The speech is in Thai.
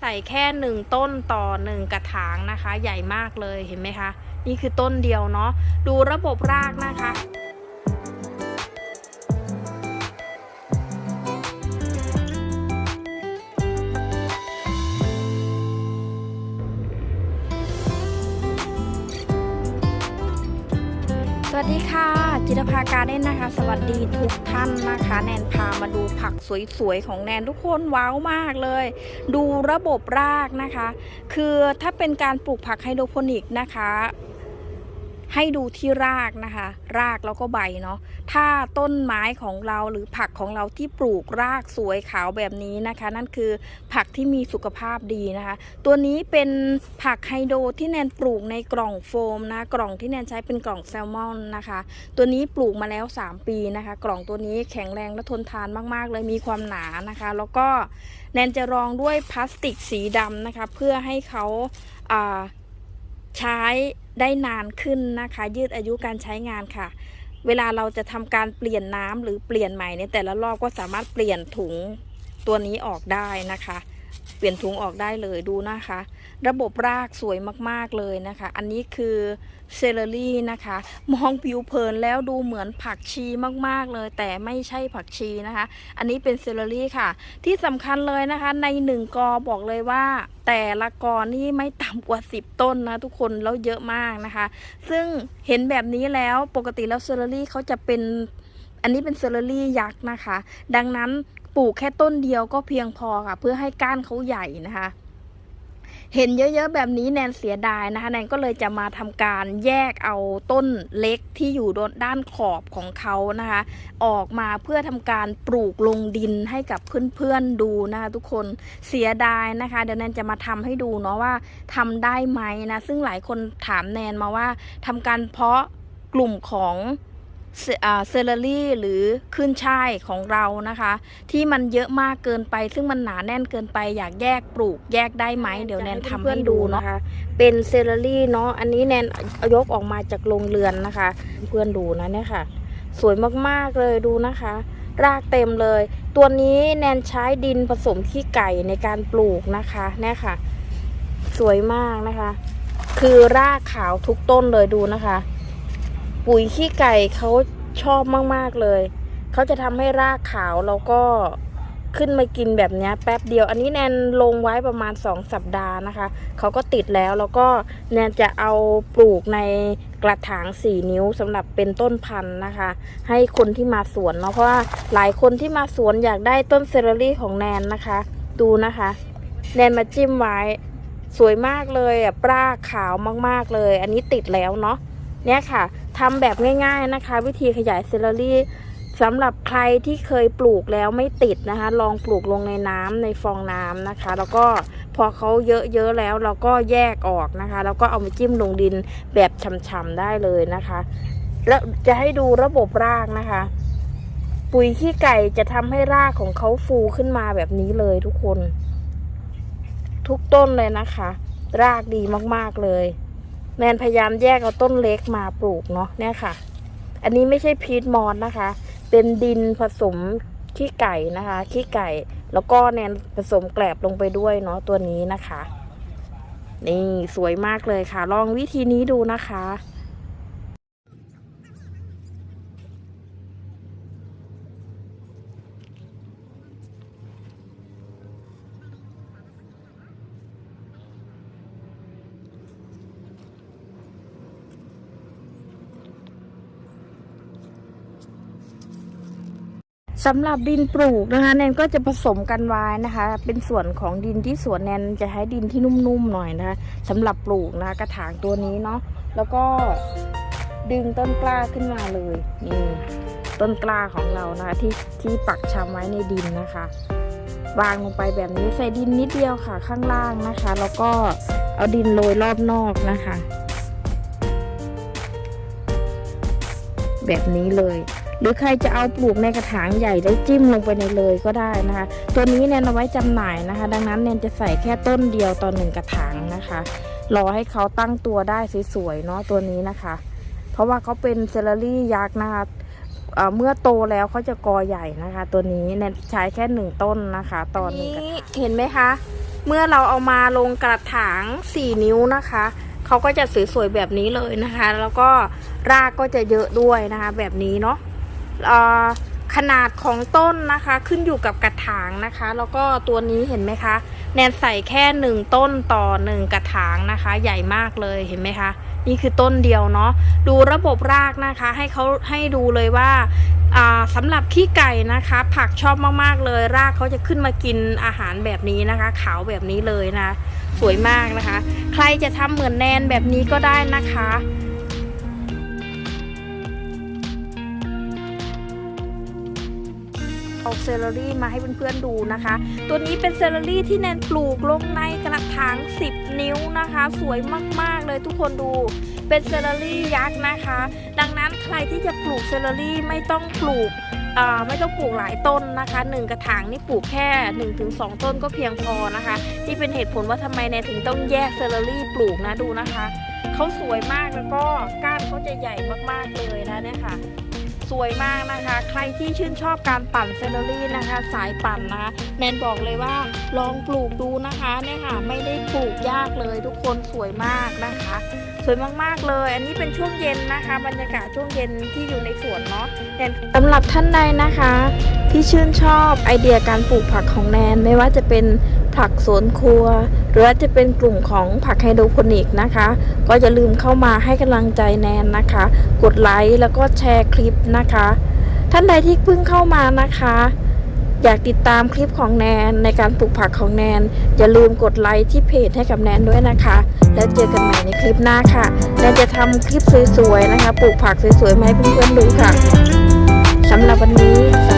ใส่แค่หนึ่งต้นต่อหนึ่งกระถางนะคะ ใหญ่มากเลยเห็นไหมคะ นี่คือต้นเดียวเนาะดูระบบรากนะคะ ดีค่ะ จิตภาการเน่นนะคะ สวัสดีทุกท่านนะคะ แนนพามาดูผักสวยๆ ของแนนทุกคนว้าวมากเลย ดูระบบรากนะคะ คือถ้าเป็นการปลูกผักไฮโดรโปนิกนะคะ ให้ดูที่รากนะคะ รากแล้วก็ใบเนาะถ้าต้นไม้ของเราหรือผักของเราที่ปลูกรากสวยขาวแบบนี้นะคะ นั่นคือผักที่มีสุขภาพดีนะคะ ตัวนี้เป็นผักไฮโดรที่แนนปลูกในกล่องโฟมนะกล่องที่แนนใช้เป็นกล่องแซลมอนนะคะ ตัวนี้ปลูกมาแล้ว 3 ปีนะคะ กล่องตัวนี้แข็งแรงและทนทานมาก ๆ เลยมีความหนานะคะ แล้วก็แนนจะรองด้วยพลาสติกสีดำนะคะ เพื่อให้เขาใช้ ได้นานขึ้นนะคะ ยืดอายุการใช้งานค่ะ เวลาเราจะทำการเปลี่ยนน้ำหรือเปลี่ยนใหม่ในแต่ละรอบก็สามารถเปลี่ยนถุงตัวนี้ออกได้นะคะ เปลี่ยนถุงออกได้เลยดูนะคะ ระบบรากสวยมากๆเลยนะคะ อันนี้คือเซเลอรี่นะคะ มองผิวเผินแล้วดูเหมือนผักชีมากๆเลย แต่ไม่ใช่ผักชีนะคะ อันนี้เป็นเซเลอรี่ค่ะ ที่สำคัญเลยนะคะในหนึ่งกอบอกเลยว่า แต่ละกอนี่ไม่ต่ำกว่า 10 ต้นนะทุกคนแล้วเยอะมากนะคะ ซึ่งเห็นแบบนี้แล้วปกติแล้วเซเลอรี่เขาจะเป็นอันนี้เป็นเซเลอรี่ยักษ์นะคะ ดังนั้น ปลูกแค่ต้นเดียวก็เพียงพอค่ะ เพื่อให้ก้านเขาใหญ่นะคะ เห็นเยอะๆแบบนี้แนนเสียดายนะคะ แนนก็เลยจะมาทำการแยกเอาต้นเล็กที่อยู่ด้านขอบของเขานะคะ ออกมาเพื่อทำการปลูกลงดินให้กับเพื่อนๆดูนะคะทุกคนเสียดายนะคะ เดี๋ยวแนนจะมาทำให้ดูเนาะว่าทำได้ไหมนะ ซึ่งหลายคนถามแนนมาว่าทำการเพาะกลุ่มของ เซอ่าเซเลอรี่หรือขึ้นช่ายของเรานะคะ ที่มันเยอะมากเกินไป ซึ่งมันหนาแน่นเกินไป อยากแยกปลูกแยกได้ไหมเดี๋ยวแนนทำให้ดูเนาะเป็นเซเลอรี่เนาะอันนี้แนนยกออกมาจากโรงเรือนนะคะ เพื่อนดูนะเนี่ยค่ะ สวยมากๆเลยดูนะคะ รากเต็มเลย ตัวนี้แนนใช้ดินผสมขี้ไก่ในการปลูกนะคะเนี่ยค่ะ สวยมากนะคะ คือรากขาวทุกต้นเลยดูนะคะ ปุ๋ยขี้ไก่เขาชอบมาก ๆ เลย เขาจะทำให้รากขาวแล้วก็ขึ้นมากินแบบนี้แป๊บเดียว อันนี้แนนลงไว้ประมาณ 2 สัปดาห์นะคะ เขาก็ติดแล้วแล้วก็แนนจะเอาปลูกในกระถาง 4 นิ้วสำหรับเป็นต้นพันธุ์นะคะ ให้คนที่มาสวนเนาะเพราะว่าหลายคนที่มาสวนอยากได้ต้นเซเลอรี่ของแนนนะคะ ดูนะคะ แนนมาจิ้มไว้ สวยมากเลยอะปรากขาวมากๆเลย อันนี้ติดแล้วเนาะเนี่ยค่ะ ทำแบบง่ายๆนะคะ วิธีขยายเซเลอรี่สำหรับใครที่เคยปลูกแล้วไม่ติดนะคะ ลองปลูกลงในน้ำในฟองน้ำนะคะ แล้วก็พอเขาเยอะๆแล้วเราก็แยกออกนะคะ แล้วก็เอามาจิ้มลงดินแบบฉ่ำๆได้เลยนะคะ แล้วจะให้ดูระบบรากนะคะ ปุ๋ยขี้ไก่จะทำให้รากของเขาฟูขึ้นมาแบบนี้เลยทุกคน ทุกต้นเลยนะคะ รากดีมากๆเลย แมนพยายามแยกเอาต้นเล็กมาปลูกเนาะเนี่ยค่ะ อันนี้ไม่ใช่พีทมอนนะคะ เป็นดินผสมขี้ไก่นะคะ ขี้ไก่ แล้วก็แนนผสมแกลบลงไปด้วยเนาะตัวนี้นะคะ นี่สวยมากเลยค่ะ ลองวิธีนี้ดูนะคะ สำหรับดินปลูกนะคะแนนก็จะผสมกันไว้นะคะ เป็นส่วนของดินที่สวนแนนจะใช้ดินที่นุ่มๆหน่อยนะคะสำหรับปลูกนะคะกระถางตัวนี้เนาะแล้วก็ดึงต้นกล้าขึ้นมาเลยนี่ต้นกล้าของเรานะคะที่ที่ปักชำไว้ในดินนะคะ วางลงไปแบบนี้ใส่ดินนิดเดียวค่ะข้างล่างนะคะ แล้วก็เอาดินโรยรอบนอกนะคะ แบบนี้เลย หรือใครจะเอาปลูกในกระถางใหญ่แล้วจิ้มลงไปในเลยก็ได้นะคะ ตัวนี้แนนเอาไว้จำหน่ายนะคะ ดังนั้นแนนจะใส่แค่ต้นเดียวต่อหนึ่งกระถางนะคะ รอให้เขาตั้งตัวได้สวยๆเนาะตัวนี้นะคะ เพราะว่าเขาเป็นเซเลอรี่ยักษ์นะคะเเมื่อโตแล้วเขาจะกอใหญ่นะคะ ตัวนี้แนนใช้แค่หนึ่งต้นนะคะตอนนึ่งกระถางเห็นไหมคะ เมื่อเราเอามาลงกระถาง 4 นิ้วนะคะ เขาก็จะสวยๆแบบนี้เลยนะคะ แล้วก็รากก็จะเยอะด้วยนะคะ แบบนี้เนาะขนาดของต้นนะคะขึ้นอยู่กับกระถางนะคะ แล้วก็ตัวนี้เห็นไหมคะ แนนใส่แค่หนึ่งต้นต่อหนึ่งกระถางนะคะ ใหญ่มากเลยเห็นไหมคะ นี่คือต้นเดียวเนาะดูระบบรากนะคะ ให้เขาให้ดูเลยว่าสำหรับขี้ไก่นะคะ ผักชอบมากๆเลย รากเขาจะขึ้นมากินอาหารแบบนี้นะคะ ขาวแบบนี้เลยนะ สวยมากนะคะ ใครจะทำเหมือนแนนแบบนี้ก็ได้นะคะเอาเซลลอรี่มาให้เพื่อนๆดูนะคะ ตัวนี้เป็นเซลลอรี่ที่แนนปลูกลงในกระถาง 10 นิ้วนะคะ สวยมากๆเลยทุกคนดูเป็นเซลลอรี่ยักษ์นะคะ ดังนั้นใครที่จะปลูกเซลลอรี่ไม่ต้องปลูก ไม่ต้องปลูกหลายต้นนะคะหนึ่งกระถางนี่ปลูกแค่ 1-2 ต้นก็เพียงพอนะคะนี่เป็นเหตุผลว่าทำไมแนนถึงต้องแยกเซลลอรี่ปลูกนะดูนะคะเขาสวยมากแล้วก็ก้านเขาจะใหญ่มากๆเลยนะเนี่ยค่ะ สวยมากนะคะ ใครที่ชื่นชอบการปั่นเซลลอรี่นะคะ สายปั่นนะคะแนนบอกเลยว่าลองปลูกดูนะคะเนี่ยค่ะไม่ได้ปลูกยากเลยทุกคนสวยมากนะคะ สวยมากๆเลย อันนี้เป็นช่วงเย็นนะคะ บรรยากาศช่วงเย็นที่อยู่ในสวนเนาะสำหรับท่านใดนะคะ ที่ชื่นชอบไอเดียการปลูกผักของแนนไม่ว่าจะเป็นผักสวนครัว หรือว่าจะเป็นกลุ่มของผักไฮโดรโปนิกนะคะ ก็อย่าลืมเข้ามาให้กำลังใจแนนนะคะ กดไลค์แล้วก็แชร์คลิปนะคะ ท่านใดที่เพิ่งเข้ามานะคะ อยากติดตามคลิปของแนนในการปลูกผักของแนน อย่าลืมกดไลค์ที่เพจให้กับแนนด้วยนะคะ แล้วเจอกันใหม่ในคลิปหน้าค่ะแนนจะทำคลิปสวยๆนะคะ ปลูกผักสวยๆมาให้เพื่อนๆดูค่ะสำหรับวันนี้ส